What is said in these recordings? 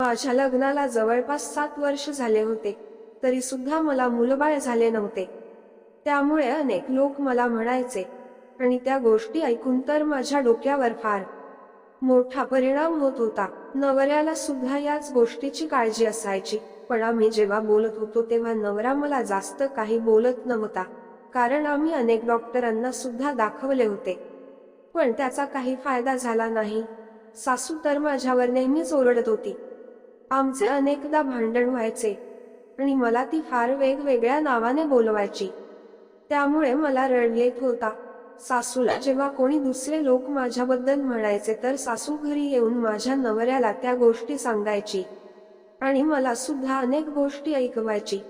माझ्या लग्नाला जवळपास सात वर्ष झाले होते तरी सुद्धा मला मुलबाळ झाले नव्हते. त्यामुळे अनेक लोक मला म्हणायचे आणि त्या गोष्टी ऐकून तर माझ्या डोक्यावर फार मोठा परिणाम होत होता. नवऱ्याला सुद्धा याच गोष्टीची काळजी असायची. पण आम्ही जेव्हा बोलत होतो तेव्हा नवरा मला जास्त काही बोलत नव्हता. कारण आम्ही अनेक डॉक्टरांना सुद्धा दाखवले होते. पण त्याचा काही फायदा झाला नाही. सासू तर माझ्यावर नेहमीच ओरडत होती. आमचे अनेकदा भांडण व्हायचे आणि मला ती फार वेगवेगळ्या नावाने बोलवायची. त्यामुळे मला रड येत होता. सासूला जेव्हा कोणी दुसरे लोक माझ्याबद्दल म्हणायचे तर सासू घरी येऊन माझ्या नवऱ्याला त्या गोष्टी सांगायची. आणि मला सुद्धा अनेक गोष्टी ऐकवायची.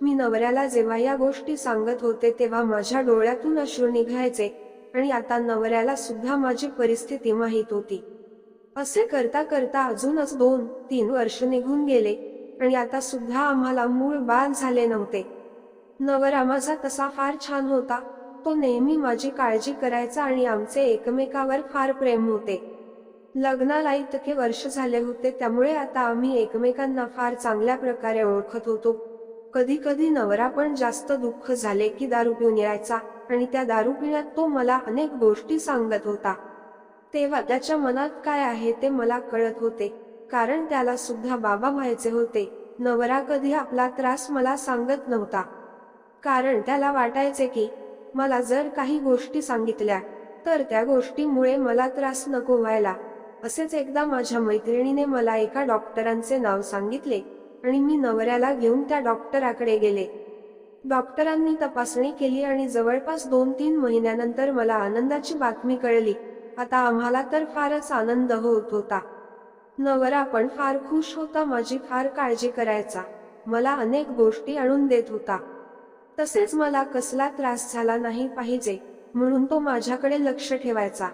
मी नवऱ्याला जेव्हा या गोष्टी सांगत होते तेव्हा माझ्या डोळ्यातून अश्रू निघायचे आणि आता नवऱ्याला सुद्धा माझी परिस्थिती माहीत होती. असे करता करता अजूनच दोन तीन वर्ष निघून गेले आणि आता सुद्धा आम्हाला मूळ बाल झाले नव्हते. नवरा माझा तसा फार छान होता. तो नेहमी माझी काळजी करायचा आणि आमचे एकमेकावर फार प्रेम होते. लग्नाला इतके वर्ष झाले होते त्यामुळे आता आम्ही एकमेकांना फार चांगल्या प्रकारे ओळखत होतो. कधी कधी नवरा पण जास्त दुःख झाले की दारू पिऊन यायचा आणि त्या दारू पिण्यात तो मला अनेक गोष्टी सांगत होता. तेव्हा त्याच्या मनात काय आहे ते मला कळत होते. कारण त्याला सुद्धा बाबा व्हायचे होते. नवरा कधी आपला त्रास मला सांगत नव्हता. कारण त्याला वाटायचे की मला जर काही गोष्टी सांगितल्या तर त्या गोष्टीमुळे मला त्रास नको व्हायला. असेच एकदा माझ्या मैत्रिणीने मला एका डॉक्टरांचे नाव सांगितले आणि मी नवऱ्याला घेऊन त्या डॉक्टराकडे गेले. डॉक्टरांनी तपासणी केली आणि जवळपास दोन तीन महिन्यानंतर मला आनंदाची बातमी कळली. आता आम्हाला तर फारच आनंद होत होता. नवरा पण फार खुश होता माझी फार काळजी करायचा. मला अनेक गोष्टी आणून देत होता. तसेच मला कसला त्रास झाला नाही पाहिजे म्हणून तो माझ्याकडे लक्ष ठेवायचा.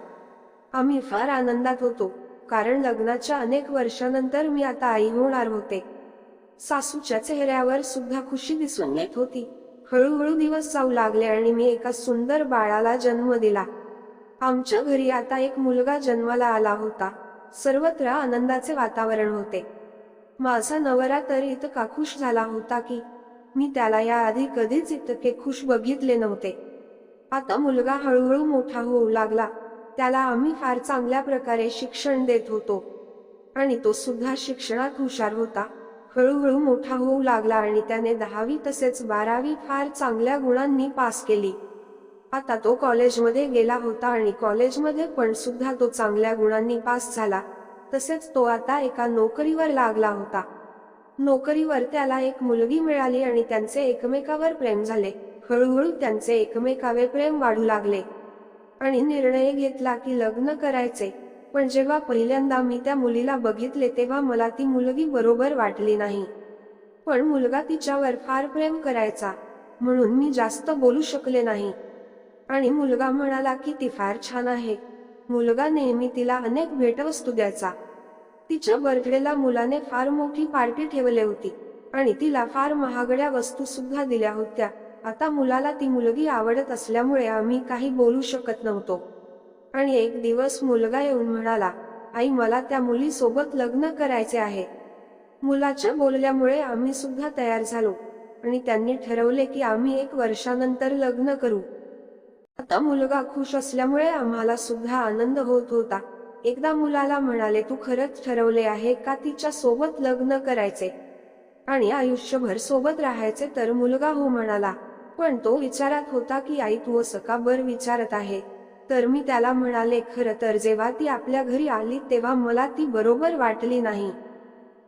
आम्ही फार आनंदात होतो कारण लग्नाच्या अनेक वर्षानंतर मी आता आई होणार होते. सासूच्या चेहऱ्यावर सुद्धा खुशी दिसून येत होती. हळूहळू दिवस जाऊ लागले आणि मी एका सुंदर बाळाला जन्म दिला. आमच्या घरी आता एक मुलगा जन्माला आला होता. सर्वत्र आनंदाचे वातावरण होते. माझा नवरा तर इतका खुश झाला होता की मी त्याला याआधी कधीच इतके खुश बघितले नव्हते. आता मुलगा हळूहळू मोठा होऊ लागला. त्याला आम्ही फार चांगल्या प्रकारे शिक्षण देत होतो. आणि तो सुद्धा शिक्षणात हुशार होता. हळूहळू मोठा होऊ लागला आणि त्याने दहावी तसेच बारावी फार चांगल्या गुणांनी पास केली. आता तो कॉलेजमध्ये गेला होता आणि कॉलेजमध्ये पण सुद्धा तो चांगल्या गुणांनी पास झाला. तसेच तो आता एका नोकरीवर लागला होता. नोकरीवर त्याला एक मुलगी मिळाली आणि त्यांचे एकमेकावर प्रेम झाले. हळूहळू त्यांचे एकमेकावे प्रेम वाढू लागले. आणि निर्णय घेतला की लग्न करायचे. पण जेव्हा पहिल्यांदा मी त्या मुलीला बघितले तेव्हा मला ती मुलगी बरोबर वाटली नाही. पण मुलगा तिच्यावर फार प्रेम करायचा. म्हणून मी जास्त बोलू शकले नाही. आणि मुलगा म्हणाला की ती फार छान आहे. मुलगा नेहमी तिला अनेक भेटवस्तू द्यायचा. तिच्या बर्थडेला मुलाने फार मोठी पार्टी ठेवली होती आणि तिला फार महागड्या वस्तू सुद्धा दिल्या होत्या. आता मुलाला ती मुलगी आवडत असल्यामुळे आम्ही काही बोलू शकत नव्हतो. आणि एक दिवस मुलगा येऊन म्हणाला आई मला त्या मुलीसोबत लग्न करायचे आहे. मुलाच्या बोलल्यामुळे आम्ही सुद्धा तयार झालो आणि त्यांनी ठरवले की आम्ही एक वर्षानंतर लग्न करू. आता मुलगा खुश असल्यामुळे आम्हाला सुद्धा आनंद होत होता. एकदा मुलाला म्हणाले तू खरंच ठरवले आहे का तिच्या सोबत लग्न करायचे? आणि आयुष्यभर सोबत राहायचे तर मुलगा हो म्हणाला. पण तो विचारात होता की आई तू असं का बर विचारत आहे? तर मी त्याला म्हणाले खरं तर जेव्हा ती आपल्या घरी आली तेव्हा मला ती बरोबर वाटली नाही.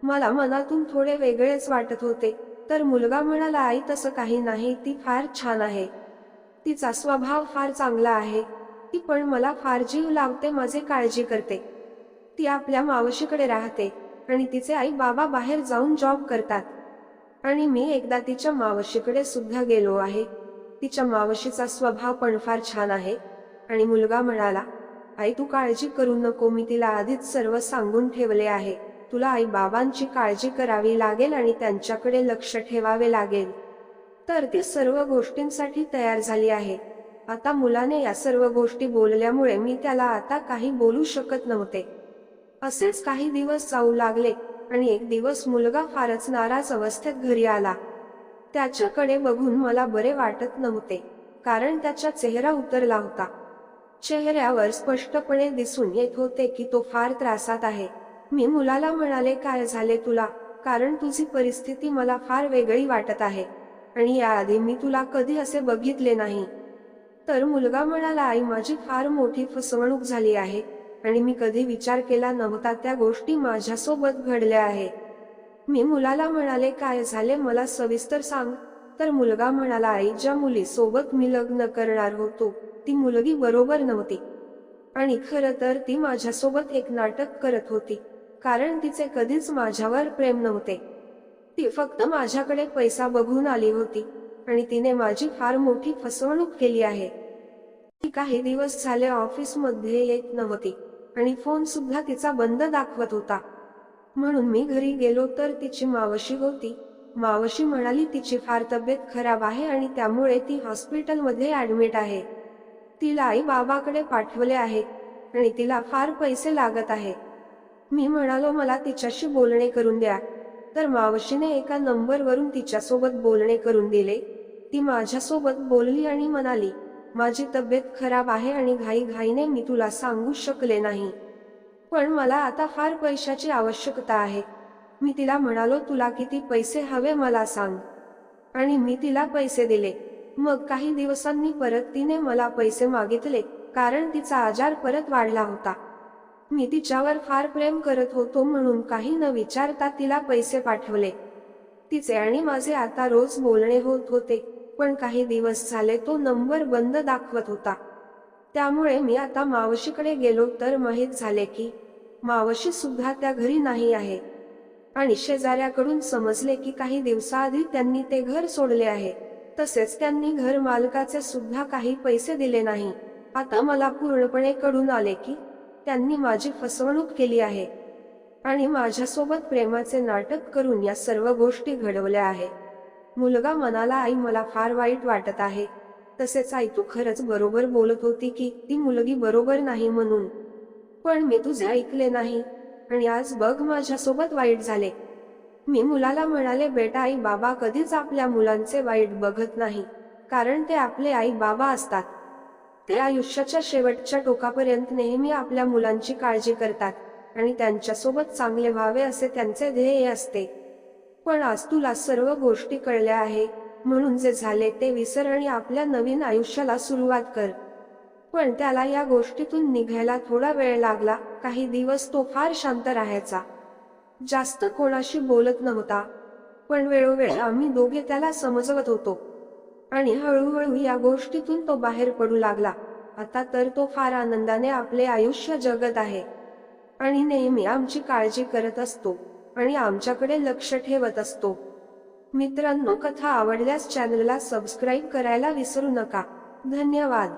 मला मनातून थोडे वेगळेच वाटत होते. तर मुलगा म्हणाला आई तसं काही नाही ती फार छान आहे. तिचा स्वभाव फार चांगला आहे. ती पण मला फार जीव लावते माझे काळजी करते. ती आपल्या मावशीकडे राहते आणि तिचे आई बाबा बाहेर जाऊन जॉब करतात. आणि मी एकदा तिच्या मावशीकडे सुद्धा गेलो आहे. तिच्या मावशीचा स्वभाव पण फार छान आहे. आणि मुलगा म्हणाला आई तू काळजी करू नको मी तिला आधीच सर्व सांगून ठेवले आहे. तुला आई बाबांची काळजी करावी लागेल आणि त्यांच्याकडे लक्ष ठेवावे लागेल. तर ती सर्व गोष्टींसाठी तयार झाली आहे. आता मुलाने या सर्व गोष्टी बोलल्यामुळे मी त्याला आता काही बोलू शकत नव्हते. असेच काही दिवस जाऊ लागले आणि एक दिवस मुलगा फारच नाराज अवस्थेत घरी आला. त्याच्याकडे बघून मला बरे वाटत नव्हते कारण त्याचा चेहरा उतरला होता. चेहऱ्यावर स्पष्टपणे दिसून येत होते की तो फार त्रासात आहे. मी मुलाला म्हणाले काय झाले तुला? कारण तुझी परिस्थिती मला फार वेगळी वाटत आहे. आणि याआधी मी तुला कधी असे बघितले नाही. तर मुलगा म्हणाला आई माझी फार मोठी फसवणूक झाली आहे आणि मी कधी विचार केला नव्हता त्या गोष्टी माझ्यासोबत घडल्या आहे. मी मुलाला म्हणाले काय झाले मला सविस्तर सांग. तर मुलगा म्हणाला आई ज्या मुलीसोबत मी लग्न करणार होतो ती मुलगी बरोबर नव्हती. आणि खरं तर ती माझ्यासोबत एक नाटक करत होती कारण तिचे कधीच माझ्यावर प्रेम नव्हते. ती फक्त माझ्याकडे पैसा बघून आली होती आणि तिने माझी फार मोठी फसवणूक केली आहे. ती काही दिवस झाले ऑफिसमध्ये येत नव्हती आणि फोन सुद्धा तिचा बंद दाखवत होता. म्हणून मी घरी गेलो तर तिची मावशी होती. मावशी म्हणाली तिची फार तब्येत खराब आहे आणि त्यामुळे ती हॉस्पिटलमध्ये ऍडमिट आहे. तिला आई बाबाकडे पाठवले आहे आणि तिला फार पैसे लागत आहे. मी म्हणालो मला तिच्याशी बोलणे करून द्या. तर मावशीने एका नंबरवरून तिच्यासोबत बोलणे करून दिले. ती माझ्यासोबत बोलली आणि म्हणाली माझी तब्येत खराब आहे आणि घाईघाईने मी तुला सांगू शकले नाही. पण मला आता फार पैशाची आवश्यकता आहे. मी तिला म्हणालो तुला किती पैसे हवे मला सांग. आणि मी तिला पैसे दिले. मग काही दिवसांनी परत तिने मला पैसे मागितले कारण तिचा आजार परत वाढला होता. मी तिच्यावर फार प्रेम करत होतो म्हणून काही न विचारता तिला पैसे पाठवले. तिचे आणि माझे आता रोज बोलणे होत होते पण काही दिवस झाले तो नंबर बंद दाखवत होता. त्यामुळे मी आता मावशीकडे गेलो तर माहीत झाले की मावशी सुद्धा त्या घरी नाही आहे. आणि शेजाऱ्याकडून समजले की काही दिवसाआधी त्यांनी ते घर सोडले आहे. तसेच त्यांनी घर मालकाचे सुद्धा काही पैसे दिले नाही. आता मला पूर्णपणे कडून आले की त्यांनी माझी फसवणूक केली आहे. आणि माझ्यासोबत प्रेमाचे नाटक करून या सर्व गोष्टी घडवल्या आहे. मुलगा म्हणाला आई मला फार वाईट वाटत आहे. तसेच आई तू खरंच बरोबर बोलत होती की ती मुलगी बरोबर नाही म्हणून. पण मी तुझे ऐकले नाही. आणि आज बघ माझ्यासोबत वाईट झाले. मी मुलाला म्हणाले बेटा आई बाबा कधीच आपल्या मुलांचे वाईट बघत नाही. कारण ते आपले आई बाबा असतात. ते आयुष्याच्या शेवटच्या टोकापर्यंत नेहमी आपल्या मुलांची काळजी करतात आणि त्यांच्यासोबत चांगले व्हावे असे त्यांचे ध्येय असते. पण आज तुला सर्व गोष्टी कळल्या आहे म्हणून जे झाले ते विसर आणि आपल्या नवीन आयुष्याला सुरुवात कर. पण त्याला या गोष्टीतून निघायला थोडा वेळ लागला काही दिवस तो फार शांत राहायचा. जास्त कोणाशी बोलत नव्हता. पण वेळोवेळी आम्ही दोघे त्याला समजवत होतो. आणि हळूहळू या गोष्टीतून तो बाहेर पडू लागला. आता तर तो फार आनंदाने आपले आयुष्य जगत आहे. आणि नेहमी आमची काळजी करत असतो आणि आमच्याकडे लक्ष ठेवत असतो. मित्रांनो कथा आवडल्यास चॅनलला सबस्क्राईब करायला विसरू नका. धन्यवाद.